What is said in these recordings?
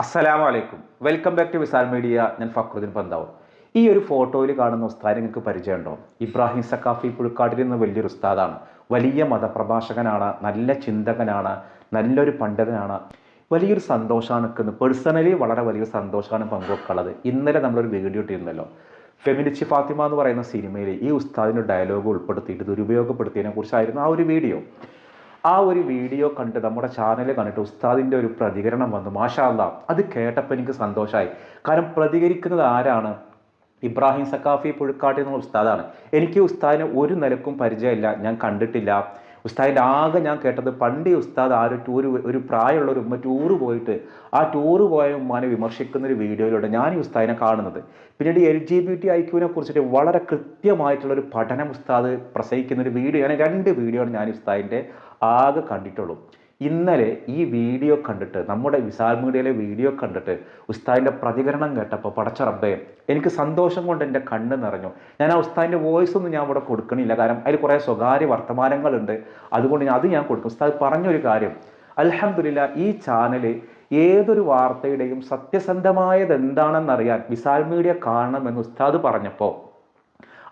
അസ്സലാമു അലൈക്കും. Welcome back to Visal media. ഞാൻ ഫക്രുദ്ദീൻ പന്താവ് ഈ ഒരു ഫോട്ടോയിൽ കാണുന്ന ഉസ്താദ് നിങ്ങൾക്ക് പരിചയമുണ്ടോ? ഇബ്രാഹിം സക്കാഫി പുഴുക്കാട്ടിൽ നിന്ന് വലിയൊരു ഉസ്താദാണ്. വലിയ മതപ്രഭാഷകനാണ് നല്ല ചിന്തകനാണ് നല്ലൊരു പണ്ഡിതനാണ്. വലിയൊരു സന്തോഷമാണ് നിൽക്കുന്നത് പേഴ്സണലി വളരെ വലിയൊരു സന്തോഷമാണ് പങ്കുവെക്കുള്ളത് ഇന്നലെ നമ്മളൊരു വീഡിയോ ഇട്ടിരുന്നല്ലോ. ഫെമിനിച്ചി ഫാത്തിമ എന്ന് പറയുന്ന സിനിമയിൽ ഈ ഉസ്താദിന്റെ ഡയലോഗ് ഉൾപ്പെടുത്തിയിട്ട് ദുരുപയോഗപ്പെടുത്തിയതിനെ കുറിച്ചായിരുന്നു ആ ഒരു വീഡിയോ ആ ഒരു വീഡിയോ കണ്ട് നമ്മുടെ ചാനൽ കണ്ടിട്ട് ഉസ്താദിന്റെ ഒരു പ്രതികരണം വന്നു. മാഷാല്ല അത് കേട്ടപ്പോൾ എനിക്ക് സന്തോഷമായി കാരണം പ്രതികരിക്കുന്നത് ആരാണ്? ഇബ്രാഹിം സക്കാഫി പുഴുക്കാട്ടി എന്ന ഉസ്താദാണ്. എനിക്ക് ഉസ്താദിനെ ഒരു നിലക്കും പരിചയമില്ല ഞാൻ കണ്ടിട്ടില്ല. ഉസ്താദിന്റെ ആകെ ഞാൻ കേട്ടത് പണ്ട് ഉസ്താദ് ആ ഒരു ടൂർ ഒരു പ്രായമുള്ള ഒരു ഉമ്മ ടൂറ് പോയിട്ട് ആ ടൂറ് പോയ ഉമ്മാനെ വിമർശിക്കുന്ന ഒരു വീഡിയോയിലൂടെ ഞാൻ ഈ ഉസ്താദിനെ കാണുന്നത്. പിന്നീട് എൽ ജി ബി ടി ഐക്യുവിനെ കുറിച്ചിട്ട് വളരെ കൃത്യമായിട്ടുള്ള ഒരു പഠനം ഉസ്താദ് പ്രസംഗിക്കുന്ന ഒരു വീഡിയോ ഞാൻ രണ്ട് വീഡിയോ ആണ് ഞാൻ ഉസ്താദിന്റെ ആകെ കണ്ടിട്ടുള്ളൂ. ഇന്നലെ ഈ വീഡിയോ കണ്ടിട്ട് നമ്മുടെ വിശാൽ മീഡിയയിലെ വീഡിയോ കണ്ടിട്ട് ഉസ്താദിന്റെ പ്രതികരണം കേട്ടപ്പോൾ പടച്ച റബ്ബേ എനിക്ക് സന്തോഷം കൊണ്ട് എന്റെ കണ്ണ് നിറഞ്ഞു. ഞാൻ ആ ഉസ്താദിന്റെ വോയിസ് ഒന്നും ഞാൻ ഇവിടെ കൊടുക്കണില്ല. കാരണം അതിൽ കുറേ സ്വകാര്യ വർത്തമാനങ്ങളുണ്ട്. അതുകൊണ്ട് ഞാൻ അത് ഞാൻ കൊടുക്കും. ഉസ്താദ് പറഞ്ഞൊരു കാര്യം അൽഹംദുലില്ലാ ഈ ചാനൽ ഏതൊരു വാർത്തയുടെയും സത്യസന്ധമായത് എന്താണെന്നറിയാൻ വിശാൽ മീഡിയ കാണണമെന്ന് ഉസ്താദ് പറഞ്ഞപ്പോൾ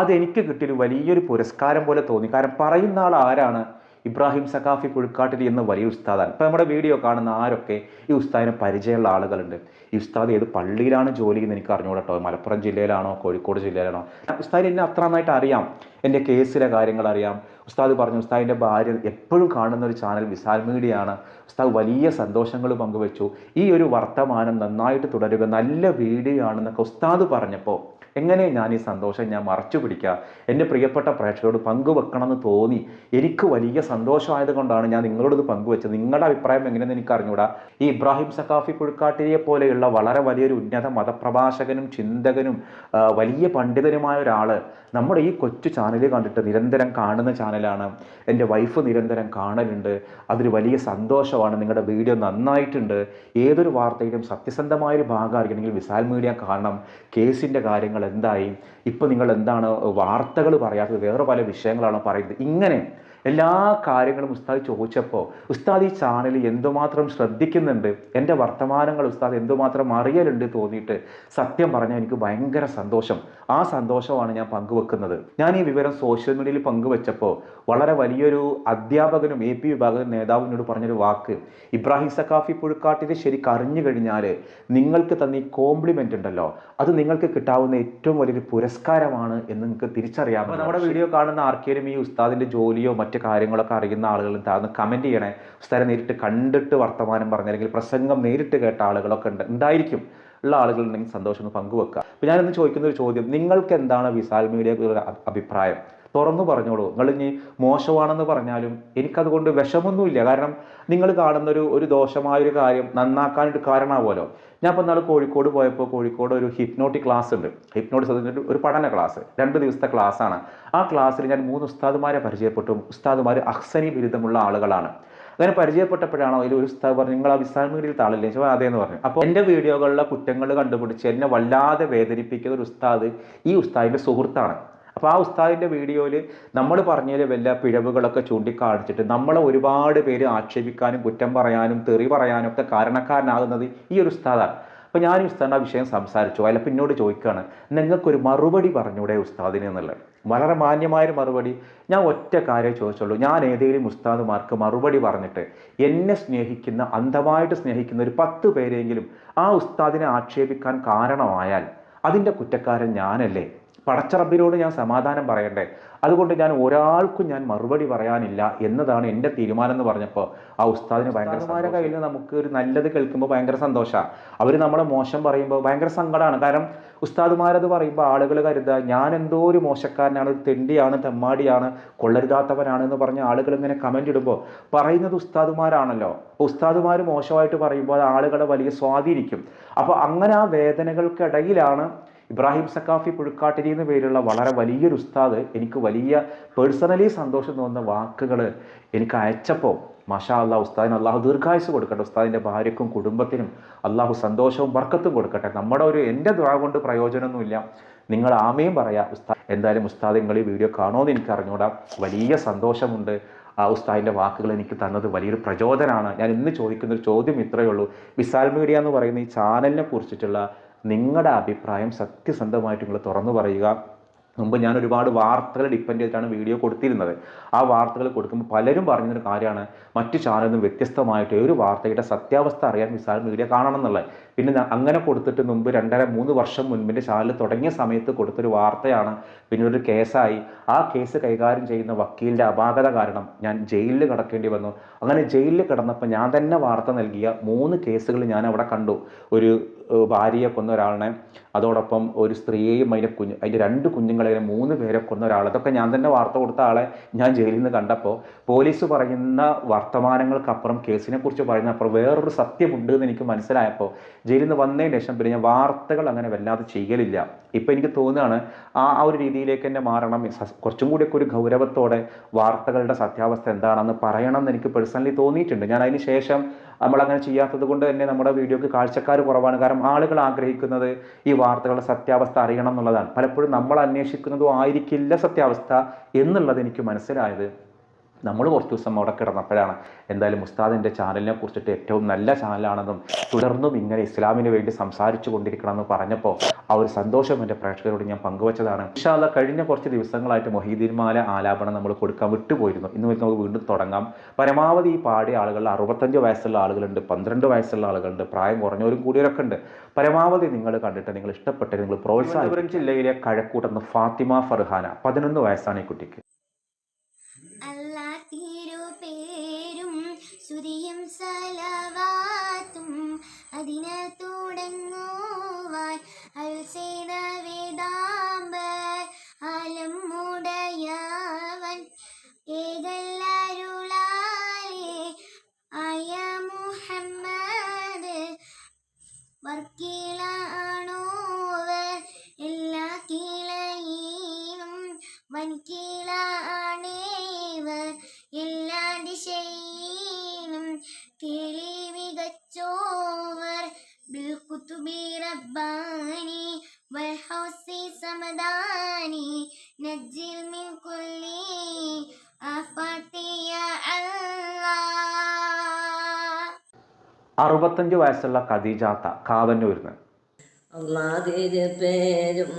അതെനിക്ക് കിട്ടിയൊരു വലിയൊരു പുരസ്കാരം പോലെ തോന്നി. കാരണം പറയുന്ന ആൾ ആരാണ്? ഇബ്രാഹിം സഖാഫി പുഴുക്കാട്ടിൽ എന്ന വലിയ ഉസ്താദാണ്. ഇപ്പം നമ്മുടെ വീഡിയോ കാണുന്ന ആരൊക്കെ ഈ ഉസ്താദിനെ പരിചയമുള്ള ആളുകളുണ്ട്? ഈ ഉസ്താദ് ഏത് പള്ളിയിലാണ് ജോലി എന്ന് എനിക്ക് അറിഞ്ഞുകൂടട്ടോ. മലപ്പുറം ജില്ലയിലാണോ കോഴിക്കോട് ജില്ലയിലാണോ? ഉസ്താദ് എന്നെ അത്ര നന്നായിട്ട് അറിയാം. എന്റെ കേസിലെ കാര്യങ്ങൾ അറിയാം. ഉസ്താദ് പറഞ്ഞു ഉസ്താദിന്റെ ഭാര്യ എപ്പോഴും കാണുന്ന ഒരു ചാനൽ വിശാൽ മീഡിയ ആണ് ഉസ്താദ് വലിയ സന്തോഷങ്ങൾ പങ്കുവെച്ചു. ഈ ഒരു വർത്തമാനം നന്നായിട്ട് തുടരുക നല്ല വീഡിയോ ആണെന്നൊക്കെ ഉസ്താദ് പറഞ്ഞപ്പോൾ എങ്ങനെ ഞാൻ ഈ സന്തോഷം ഞാൻ മറച്ചു പിടിക്കുക എന്റെ പ്രിയപ്പെട്ട പ്രേക്ഷകരോട് പങ്കുവെക്കണമെന്ന് തോന്നി. എനിക്ക് വലിയ സന്തോഷമായത് കൊണ്ടാണ് ഞാൻ നിങ്ങളോട് ഇത് പങ്കുവെച്ചത്. നിങ്ങളുടെ അഭിപ്രായം എങ്ങനെയെന്ന് എനിക്ക് അറിഞ്ഞൂടാ. ഈ ഇബ്രാഹിം സഖാഫി പുഴുക്കാട്ടിരിയെ പോലെയുള്ള വളരെ വലിയൊരു ഉന്നത മതപ്രഭാഷകനും ചിന്തകനും വലിയ പണ്ഡിതനുമായ ഒരാൾ നമ്മുടെ ഈ കൊച്ചു ചാനൽ കണ്ടിട്ട് നിരന്തരം കാണുന്ന ചാനലാണ്. എന്റെ വൈഫ് നിരന്തരം കാണലുണ്ട്. അതൊരു വലിയ സന്തോഷമാണ്. നിങ്ങളുടെ വീഡിയോ നന്നായിട്ടുണ്ട്. ഏതൊരു വാർത്തയിലും സത്യസന്ധമായൊരു ഭാഗമായിരിക്കണമെങ്കിൽ വിശാൽ മീഡിയ കാണണം. കേസിന്റെ കാര്യങ്ങൾ എന്തായി? ഇപ്പോൾ നിങ്ങൾ എന്താണ് വാർത്തകൾ പറയാത്തത്? വേറെ പല വിഷയങ്ങളാണ് പറയുന്നത്. ഇങ്ങനെ എല്ലാ കാര്യങ്ങളും ഉസ്താദ് ചോദിച്ചപ്പോൾ ഉസ്താദ് ഈ ചാനൽ എന്തുമാത്രം ശ്രദ്ധിക്കുന്നുണ്ട്? എന്റെ വർത്തമാനങ്ങൾ ഉസ്താദ് എന്തുമാത്രം അറിയലുണ്ട് തോന്നിയിട്ട് സത്യം പറഞ്ഞാൽ എനിക്ക് ഭയങ്കര സന്തോഷം. ആ സന്തോഷമാണ് ഞാൻ പങ്കുവെക്കുന്നത്. ഞാൻ ഈ വിവരം സോഷ്യൽ മീഡിയയിൽ പങ്കുവെച്ചപ്പോൾ വളരെ വലിയൊരു അധ്യാപകനും എ പി വിഭാഗം നേതാവിനോട് പറഞ്ഞൊരു വാക്ക്. ഇബ്രാഹിം സക്കാഫി പുഴുക്കാട്ടിനെ ശരിക്കും അറിഞ്ഞു കഴിഞ്ഞാൽ നിങ്ങൾക്ക് തന്നെ ഈ കോംപ്ലിമെന്റ് ഉണ്ടല്ലോ അത് നിങ്ങൾക്ക് കിട്ടാവുന്ന ഏറ്റവും വലിയൊരു പുരസ്കാരമാണ് എന്ന് നിങ്ങൾക്ക് തിരിച്ചറിയാം നമ്മുടെ വീഡിയോ കാണുന്ന ആർക്കെങ്കിലും ഈ ഉസ്താദിന്റെ ജോലിയോ മറ്റു കാര്യങ്ങളൊക്കെ അറിയുന്ന ആളുകൾ താഴ്ന്ന് കമന്റ് ചെയ്യണേ. സ്ഥലം നേരിട്ട് കണ്ടിട്ട് വർത്തമാനം പറഞ്ഞ അല്ലെങ്കിൽ പ്രസംഗം നേരിട്ട് കേട്ട ആളുകളൊക്കെ ഉണ്ട്. ഉണ്ടായിരിക്കും. ഉള്ള ആളുകളുണ്ടെങ്കിൽ സന്തോഷം പങ്കുവെക്കുക. അപ്പോൾ ഞാനിന്ന് ചോദിക്കുന്ന ഒരു ചോദ്യം നിങ്ങൾക്ക് എന്താണ് വിശാൽ മീഡിയയുടെ അഭിപ്രായം? തുറന്നു പറഞ്ഞോളൂ. നിങ്ങൾ ഇനി മോശമാണെന്ന് പറഞ്ഞാലും എനിക്കതുകൊണ്ട് വിഷമൊന്നുമില്ല. കാരണം നിങ്ങൾ കാണുന്നൊരു ഒരു ദോഷമായൊരു കാര്യം നന്നാക്കാനൊരു കാരണമാവുമല്ലോ. ഞാൻ ഇപ്പോൾ നാളെ കോഴിക്കോട് പോയപ്പോൾ കോഴിക്കോട് ഒരു ഹിപ്നോട്ടിക് ക്ലാസ് ഉണ്ട്. ഹിപ്നോട്ടിക്സ് അതിന്റെ ഒരു പഠന ക്ലാസ് രണ്ട് ദിവസത്തെ ക്ലാസ്സാണ് ആ ക്ലാസ്സിൽ ഞാൻ മൂന്ന് ഉസ്താദുമാരെ പരിചയപ്പെട്ടു. ഉസ്താദുമാർ അക്സനി ബിരുദമുള്ള ആളുകളാണ്. അങ്ങനെ പരിചയപ്പെട്ടപ്പോഴാണോ അതിൽ ഒരു ഉസ്താദ് പറഞ്ഞു നിങ്ങൾ ആ വിസാൽ മീഡിയയിൽ താളില്ലേ? ചോദിച്ചാൽ അതേന്ന് പറഞ്ഞു. അപ്പോൾ എന്റെ വീഡിയോകളിലെ കുറ്റങ്ങൾ കണ്ടുപിടിച്ച് എന്നെ വല്ലാതെ വേദനിപ്പിക്കുന്ന ഒരു ഉസ്താദ് ഈ ഉസ്താദിന്റെ സുഹൃത്താണ്. അപ്പോൾ ആ ഉസ്താദിന്റെ വീഡിയോയിൽ നമ്മൾ പറഞ്ഞതിൽ വല്ല പിഴവുകളൊക്കെ ചൂണ്ടിക്കാണിച്ചിട്ട് നമ്മളെ ഒരുപാട് പേര് ആക്ഷേപിക്കാനും കുറ്റം പറയാനും തെറി പറയാനും ഒക്കെ കാരണക്കാരനാകുന്നത് ഈ ഒരു ഉസ്താദാണ്. അപ്പോൾ ഞാൻ ഉസ്താദിന്റെ ആ വിഷയം സംസാരിച്ചു. അല്ല പിന്നോട് ചോദിക്കുകയാണ് നിങ്ങൾക്കൊരു മറുപടി പറഞ്ഞൂടെ ഉസ്താദിന് എന്നുള്ളത്? വളരെ മാന്യമായൊരു മറുപടി. ഞാൻ ഒറ്റ കാര്യം ചോദിച്ചുള്ളൂ. ഞാൻ ഏതെങ്കിലും ഉസ്താദുമാർക്ക് മറുപടി പറഞ്ഞിട്ട് എന്നെ സ്നേഹിക്കുന്ന അന്ധമായിട്ട് സ്നേഹിക്കുന്ന ഒരു പത്ത് പേരെങ്കിലും ആ ഉസ്താദിനെ ആക്ഷേപിക്കാൻ കാരണമായാൽ അതിന്റെ കുറ്റക്കാരൻ ഞാനല്ലേ? പടച്ചറബിനോട് ഞാൻ സമാധാനം പറയണ്ടേ? അതുകൊണ്ട് ഞാൻ ഒരാൾക്കും ഞാൻ മറുപടി പറയാനില്ല എന്നതാണ് എന്റെ തീരുമാനം എന്ന് പറഞ്ഞപ്പോൾ ആ ഉസ്താദിന് ഭയങ്കര കയ്യിൽ നമുക്ക് ഒരു നല്ലത് കേൾക്കുമ്പോൾ ഭയങ്കര സന്തോഷമാണ് അവർ നമ്മളെ മോശം പറയുമ്പോൾ ഭയങ്കര സങ്കടമാണ് കാരണം ഉസ്താദുമാരത് പറയുമ്പോൾ ആളുകൾ കരുതുക ഞാൻ എന്തോ ഒരു മോശക്കാരനാണ് ഒരു തെണ്ടിയാണ് തെമ്മാടിയാണ് കൊള്ളരുതാത്തവനാണ് എന്ന് പറഞ്ഞ ആളുകൾ ഇങ്ങനെ കമന്റ് ഇടുമ്പോൾ പറയുന്നത് ഉസ്താദുമാരാണല്ലോ. ഉസ്താദുമാർ മോശമായിട്ട് പറയുമ്പോൾ അത് ആളുകളെ വലിയ സ്വാധീനിക്കും. അപ്പോൾ അങ്ങനെ ആ വേദനകൾക്കിടയിലാണ് ഇബ്രാഹിം സക്കാഫി പുഴുക്കാട്ടിരി എന്ന പേരുള്ള വളരെ വലിയൊരു ഉസ്താദ് എനിക്ക് വലിയ പേഴ്സണലി സന്തോഷം തോന്നുന്ന വാക്കുകൾ എനിക്ക് അയച്ചപ്പോൾ മഷാ അള്ളാഹു ഉസ്താദിന് അള്ളാഹു ദീർഘായുസ് കൊടുക്കട്ടെ. ഉസ്താദിന്റെ ഭാര്യക്കും കുടുംബത്തിനും അള്ളാഹു സന്തോഷവും വർക്കത്തും കൊടുക്കട്ടെ. നമ്മുടെ ഒരു എന്റെ ദുറ കൊണ്ട് പ്രയോജനമൊന്നുമില്ല. നിങ്ങൾ ആമയും പറയാം ഉസ്താദ് എന്തായാലും ഉസ്താദ് നിങ്ങൾ ഈ വീഡിയോ കാണുമെന്ന് എനിക്ക് അറിഞ്ഞൂടാ. വലിയ സന്തോഷമുണ്ട്. ആ ഉസ്താദിന്റെ വാക്കുകൾ എനിക്ക് തന്നത് വലിയൊരു പ്രചോദനമാണ്. ഞാൻ ഇന്ന് ചോദിക്കുന്ന ഒരു ചോദ്യം ഇത്രയേ ഉള്ളൂ. വിസാൽ മീഡിയ എന്ന് പറയുന്ന ഈ ചാനലിനെ കുറിച്ചിട്ടുള്ള നിങ്ങളുടെ അഭിപ്രായം സത്യസന്ധമായിട്ട് നിങ്ങൾ തുറന്നു പറയുക. മുമ്പ് ഞാൻ ഒരുപാട് വാർത്തകൾ ഡിപ്പെൻഡ് ചെയ്തിട്ടാണ് വീഡിയോ കൊടുത്തിരുന്നത്. ആ വാർത്തകൾ കൊടുക്കുമ്പോൾ പലരും പറഞ്ഞൊരു കാര്യമാണ് മറ്റു ചാനലിൽ നിന്ന് വ്യത്യസ്തമായിട്ട് ഒരു വാർത്തയുടെ സത്യാവസ്ഥ അറിയാൻ വിസാൽ വീഡിയോ കാണണം എന്നുള്ളത്. പിന്നെ അങ്ങനെ കൊടുത്തിട്ട് മുമ്പ് രണ്ടര മൂന്ന് വർഷം മുൻപിന്റെ ചാനൽ തുടങ്ങിയ സമയത്ത് കൊടുത്തൊരു വാർത്തയാണ് പിന്നെ ഒരു കേസായി. ആ കേസ് കൈകാര്യം ചെയ്യുന്ന വക്കീലിന്റെ അപാകത കാരണം ഞാൻ ജയിലിൽ കിടക്കേണ്ടി വന്നു. അങ്ങനെ ജയിലിൽ കിടന്നപ്പോൾ ഞാൻ തന്നെ വാർത്ത നൽകിയ മൂന്ന് കേസുകൾ ഞാൻ അവിടെ കണ്ടു. ഒരു ഭാര്യയെ കൊന്ന ഒരാളിനെ അതോടൊപ്പം ഒരു സ്ത്രീയെയും അതിന്റെ കുഞ്ഞു അതിന്റെ രണ്ട് കുഞ്ഞുങ്ങളെ മൂന്ന് പേരെ കൊന്ന ഒരാൾ അതൊക്കെ ഞാൻ തന്നെ വാർത്ത കൊടുത്ത ആളെ ഞാൻ ജയിലിൽ നിന്ന് കണ്ടപ്പോൾ പോലീസ് പറയുന്ന വർത്തമാനങ്ങൾക്കപ്പുറം കേസിനെ കുറിച്ച് പറയുന്ന അപ്പുറം വേറൊരു സത്യമുണ്ട് എന്ന് എനിക്ക് മനസ്സിലായപ്പോൾ ജയിലിൽ നിന്ന് വന്നതിന് ശേഷം പിന്നെ ഞാൻ വാർത്തകൾ അങ്ങനെ വല്ലാതെ ചെയ്യലില്ല. ഇപ്പം എനിക്ക് തോന്നുകയാണ് ആ ആ ഒരു രീതിയിലേക്ക് തന്നെ മാറണം. കുറച്ചും കൂടിയൊക്കെ ഒരു ഗൗരവത്തോടെ വാർത്തകളുടെ സത്യാവസ്ഥ എന്താണെന്ന് പറയണം എന്ന് എനിക്ക് പേഴ്സണലി തോന്നിയിട്ടുണ്ട്. ഞാൻ അതിന് ശേഷം നമ്മളങ്ങനെ ചെയ്യാത്തത് കൊണ്ട് തന്നെ നമ്മുടെ വീഡിയോക്ക് കാഴ്ചക്കാർ കുറവാണ്. കാരണം ആളുകൾ ആഗ്രഹിക്കുന്നത് ഈ വാർത്തകളുടെ സത്യാവസ്ഥ അറിയണം എന്നുള്ളതാണ്. പലപ്പോഴും നമ്മൾ അന്വേഷിക്കുന്നതും ആയിരിക്കില്ല സത്യാവസ്ഥ എന്നുള്ളത് എനിക്ക് മനസ്സിലായത്. നമ്മൾ കുറച്ച് ദിവസം അവിടെ കിടന്നപ്പോഴാണ് എന്തായാലും ഉസ്താദിന്റെ ചാനലിനെ കുറിച്ചിട്ട് ഏറ്റവും നല്ല ചാനലാണെന്നും തുടർന്നും ഇങ്ങനെ ഇസ്ലാമിന് വേണ്ടി സംസാരിച്ചു കൊണ്ടിരിക്കണമെന്ന് പറഞ്ഞപ്പോൾ ആ ഒരു സന്തോഷം എന്റെ പ്രേക്ഷകരോട് ഞാൻ പങ്കുവച്ചതാണ്. ഇൻഷാല്ല കഴിഞ്ഞ കുറച്ച് ദിവസങ്ങളായിട്ട് മൊഹീദീൻമാല ആലാപനം നമ്മൾ കൊടുക്കാൻ വിട്ടുപോയിരുന്നു. ഇന്ന് നമുക്ക് വീണ്ടും തുടങ്ങാം. പരമാവധി ഈ പാടിയ ആളുകൾ അറുപത്തഞ്ച് വയസ്സുള്ള ആളുകളുണ്ട് പന്ത്രണ്ട് വയസ്സുള്ള ആളുകളുണ്ട് പ്രായം കുറഞ്ഞവരും കൂടിയവരൊക്കെ ഉണ്ട്. പരമാവധി നിങ്ങൾ കണ്ടിട്ട് നിങ്ങൾ ഇഷ്ടപ്പെട്ട് നിങ്ങൾ പ്രോത്സാഹനം ജില്ലയിലെ കഴക്കൂട്ടുന്ന ഫാത്തിമ ഫർഹാന പതിനൊന്ന് വയസ്സാണ് ഈ കുട്ടിക്ക്. തിരുപേരും സ്തുതിയും സലവാത്തും അതിനെ തുടങ്ങുവാൻ അരുൾ ചെയ്ത വേദാംബർ അറുപത്തഞ്ച് വയസ്സുള്ള ഖദീജാത്ത കാവന്നൂരിന് അള്ളാതിര് പേരും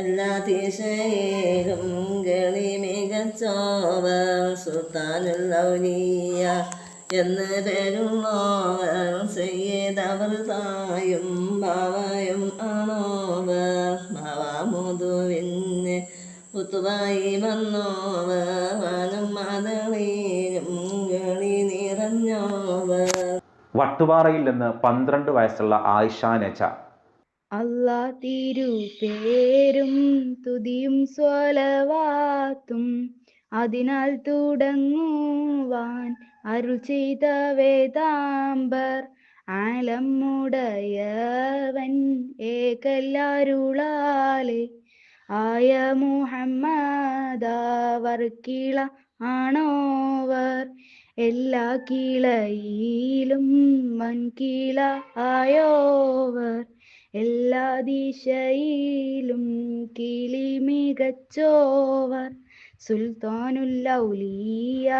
എല്ലാ കീളയേലും മികച്ചോവർ സുൽത്താനുല്ലൗലിയ എന്ന് പേരുള്ളവർ ചെയ്തവർ തായും ബാവയും ആണോവർ ബാവാമുതുവിന് പുത്തുവായി വന്നോവർ. വാനം മാതളിയിലും ഗളി നിറഞ്ഞോവർ. വട്ടുപാറയിൽ നിന്ന് പന്ത്രണ്ട് വയസ്സുള്ള ആയിഷ നജ അല്ലാ തിരുപേരും തുതിയും സ്വലവാത്തും അതിനാൽ തുടങ്ങുവാൻ അരുൾ ചെയ്ത വേദാംബർ ആലം മുടയവൻ ഏകല്ലരുളാലെ. ആയ മുഹമ്മദാവർ കിള ആണോവർ. എല്ലാ കിളയിലും വൻകിള ആയോവർ. എല്ലാ ദിശയിലും കിളി മികച്ചോവർ സുൽത്താനുല്ലൗലിയ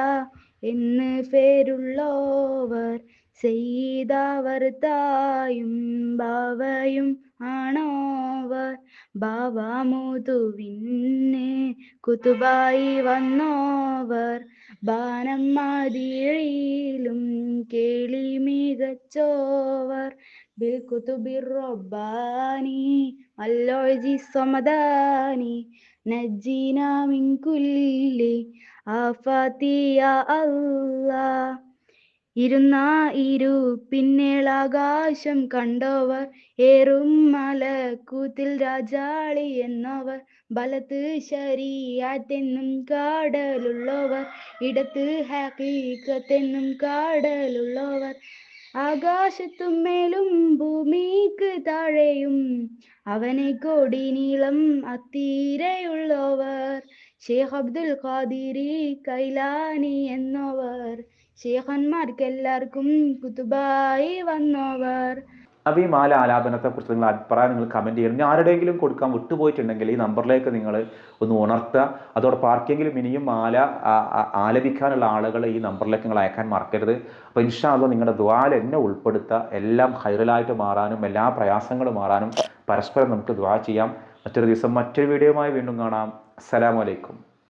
എന്ന് പേരുള്ളവർ സെയ്താവർ തായും ബാവയും ആണോവർ. ബാബ മുതുവിന്നെ കുത്തുബായി വന്നോവർ. ബാനം മതിയിലും കേളി മികച്ചോവർ. ബിൽ കുത്തുബിർ റൊബാനി സമദാനി نجينا من كل آفات يا الله ഇരുന്ന ഇരു പിന്നേളാകാശം കണ്ടവർ ഏറും മലക്കൂത്തിൽ രാജാളി എന്നവർ ബലത്ത് ശരീരത്തെന്നും കാടലുള്ളവർ ഇടത്ത് ഹക്കീക്കത്തെന്നും കാടലുള്ളവർ ആകാശത്തും മേലും ഭൂമിക്ക് താഴെയും അവനെ കോടി നീളം അത്തീരെയുള്ളവർ. ഷെയ്ഖ് അബ്ദുൽ ഖാദിരി കൈലാനി എന്നവർ. ഷെയ്ഖന്മാർക്കെല്ലാവർക്കും കുത്തുബായി വന്നവർ. അപ്പോൾ ഈ മാല ആലാപനത്തെക്കുറിച്ച് നിങ്ങൾ അഭിപ്രായം നിങ്ങൾ കമന്റ് ചെയ്യണം. ഇനി ആരുടെയെങ്കിലും കൊടുക്കാൻ വിട്ടുപോയിട്ടുണ്ടെങ്കിൽ ഈ നമ്പറിലേക്ക് നിങ്ങൾ ഒന്ന് ഉണർത്തുക. അതോടൊപ്പം ആർക്കെങ്കിലും ഇനിയും മാല ആലപിക്കാനുള്ള ആളുകൾ ഈ നമ്പറിലേക്ക് നിങ്ങൾ അയക്കാൻ മറക്കരുത്. അപ്പോൾ ഇൻഷാല്ലോ നിങ്ങളുടെ ദ്വാല എന്നെ ഉൾപ്പെടുത്തുക. എല്ലാം ഹൈറലായിട്ട് മാറാനും എല്ലാ പ്രയാസങ്ങളും മാറാനും പരസ്പരം നമുക്ക് ദ്വാ ചെയ്യാം. മറ്റൊരു ദിവസം മറ്റൊരു വീഡിയോയുമായി വീണ്ടും കാണാം. അസ്സലാമലൈക്കും